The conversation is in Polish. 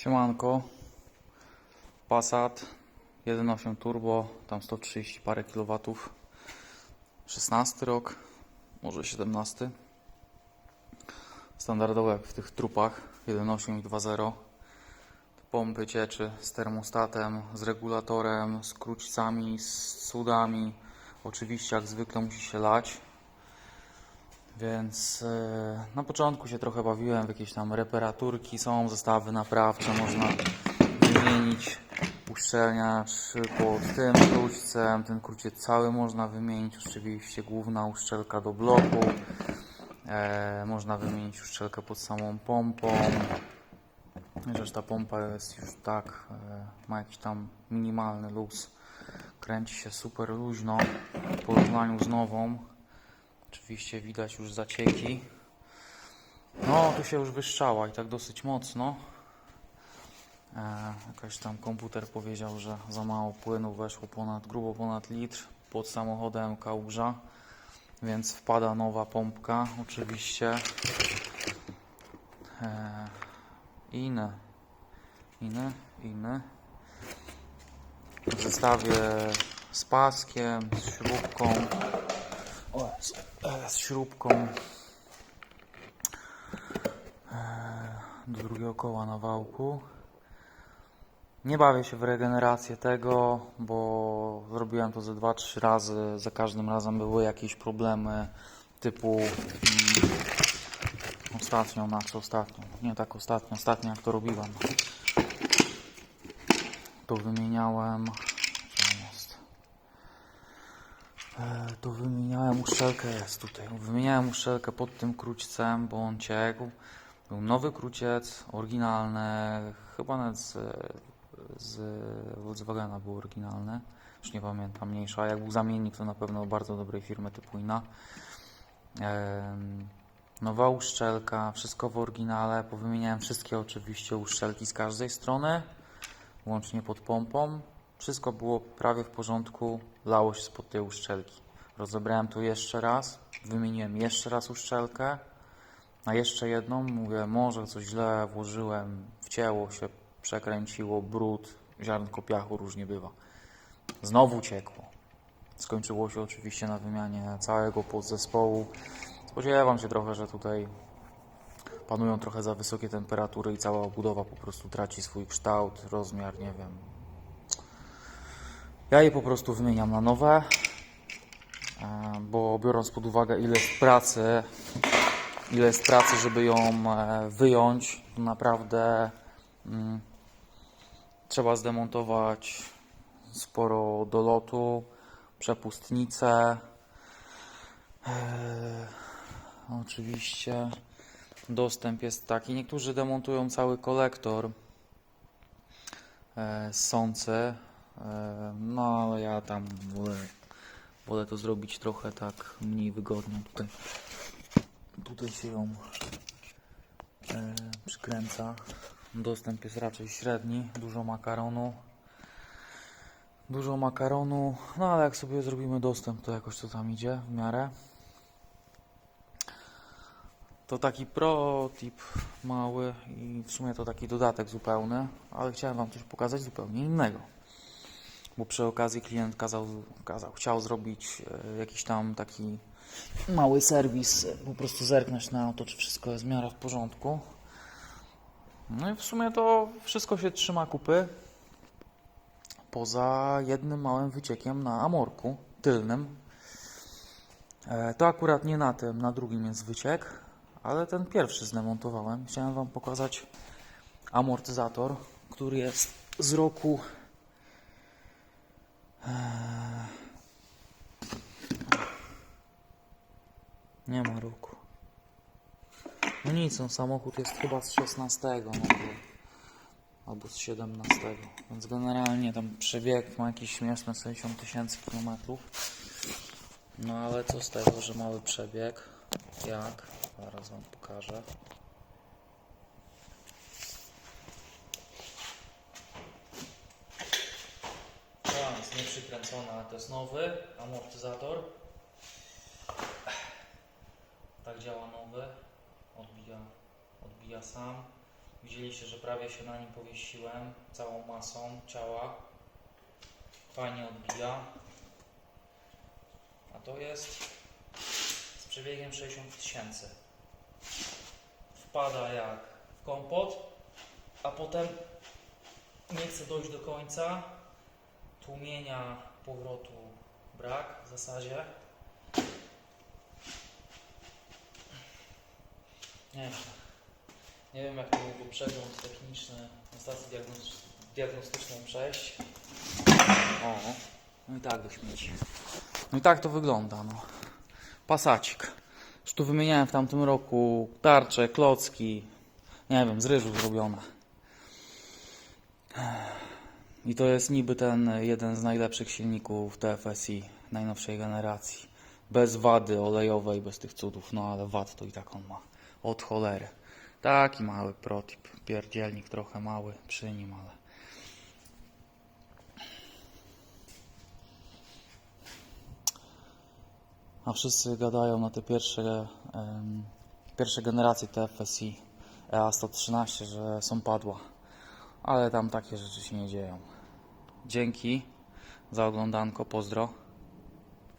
Siemanko. Passat 1.8 turbo, tam 130 parę kilowatów. 16 rok, może 17. Standardowo jak w tych trupach 1.8 i 2.0. Pompy cieczy z termostatem, z regulatorem, z krućcami, z cudami. Oczywiście jak zwykle musi się lać. Więc e, na początku się trochę bawiłem w jakieś tam reparaturki, są zestawy naprawcze, można wymienić uszczelniacz pod tym krućcem, ten kruciec cały można wymienić, oczywiście główna uszczelka do bloku, e, można wymienić uszczelkę pod samą pompą, chociaż ta pompa jest już tak, e, ma jakiś tam minimalny luz, kręci się super luźno w porównaniu z nową. Oczywiście widać już zacieki. No, tu się już wyszczała i tak dosyć mocno. E, jakaś tam komputer powiedział, że za mało płynu weszło ponad, grubo ponad litr pod samochodem kałuża, więc wpada nowa pompka oczywiście. E, inne, inne, inne. W zestawie z paskiem, z śrubką. Z, śrubką e, do drugiego koła na wałku. Nie bawię się w regenerację tego, bo zrobiłem to ze 2-3 razy. Za każdym razem były jakieś problemy typu mm, ostatnio, na co ostatnio? Nie tak ostatnio, ostatnio jak to robiłem. To wymieniałem. Gdzie on jest? E, to wymieniałem uszczelkę, jest tutaj. Wymieniałem uszczelkę pod tym krućcem, bo on ciekł. Był nowy kruciec, oryginalny, chyba nawet z, z Volkswagena był oryginalny. Już nie pamiętam, mniejsza. Jak był zamiennik, to na pewno bardzo dobrej firmy typu Ina. Nowa uszczelka, wszystko w oryginale. Powymieniałem wszystkie oczywiście uszczelki z każdej strony, łącznie pod pompą. Wszystko było prawie w porządku, lało się spod tej uszczelki. Rozebrałem to jeszcze raz, wymieniłem jeszcze raz uszczelkę, a jeszcze jedną, mówię, może coś źle włożyłem, wcięło się, przekręciło, brud, ziarnko piachu, różnie bywa. Znowu ciekło. Skończyło się oczywiście na wymianie całego podzespołu. Spodziewam się trochę, że tutaj panują trochę za wysokie temperatury i cała obudowa po prostu traci swój kształt, rozmiar, nie wiem. Ja je po prostu wymieniam na nowe, e, bo biorąc pod uwagę ile jest pracy, ile jest pracy, żeby ją e, wyjąć, to naprawdę mm, trzeba zdemontować sporo dolotu, przepustnicę. E, Oczywiście dostęp jest taki. Niektórzy demontują cały kolektor e, sący, no ale ja tam wolę, wolę to zrobić trochę tak mniej wygodnie. Tutaj, tutaj się ją e, przykręca. Dostęp jest raczej średni, dużo makaronu. Dużo makaronu, no ale jak sobie zrobimy dostęp, to jakoś to tam idzie w miarę. To taki pro tip mały i w sumie to taki dodatek zupełny, ale chciałem Wam coś pokazać zupełnie innego. Bo przy okazji klient kazał, kazał chciał zrobić e, jakiś tam taki mały serwis, e, po prostu zerknąć na to, czy wszystko jest w miarę w porządku. No i w sumie to wszystko się trzyma kupy, poza jednym małym wyciekiem na amorku tylnym. E, To akurat nie na tym, na drugim jest wyciek, ale ten pierwszy zdemontowałem. Chciałem Wam pokazać amortyzator, który jest z roku. Nie ma roku. No nic, no samochód jest chyba z 16, no to, albo z 17, więc generalnie tam przebieg ma jakieś śmieszne 60 tysięcy kilometrów. No ale co z tego, że mały przebieg? Jak? Zaraz Wam pokażę. A, ale to jest nowy amortyzator. Tak działa nowy. Odbija, odbija sam. Widzieliście, że prawie się na nim powiesiłem całą masą ciała. Fajnie odbija. A to jest z przebiegiem 60 tysięcy. Wpada jak w kompot, a potem nie chce dojść do końca. Tłumienia powrotu brak w zasadzie. Nie wiem. Nie wiem, jak to mógłby przegląd techniczny na stacji diagnos- diagnostycznej przejść. O, no i tak do śmieci. No i tak to wygląda, no. Pasacik. Już tu wymieniałem w tamtym roku tarcze, klocki, nie wiem, z ryżu zrobione. I to jest niby ten jeden z najlepszych silników TFSI najnowszej generacji. Bez wady olejowej, bez tych cudów, no ale wad to i tak on ma. Od cholery. Taki mały protip. Pierdzielnik trochę mały przy nim, ale. A wszyscy gadają na te pierwsze, em, pierwsze generacje TFSI EA113, że są padła. Ale tam takie rzeczy się nie dzieją. Dzięki za oglądanko, pozdro.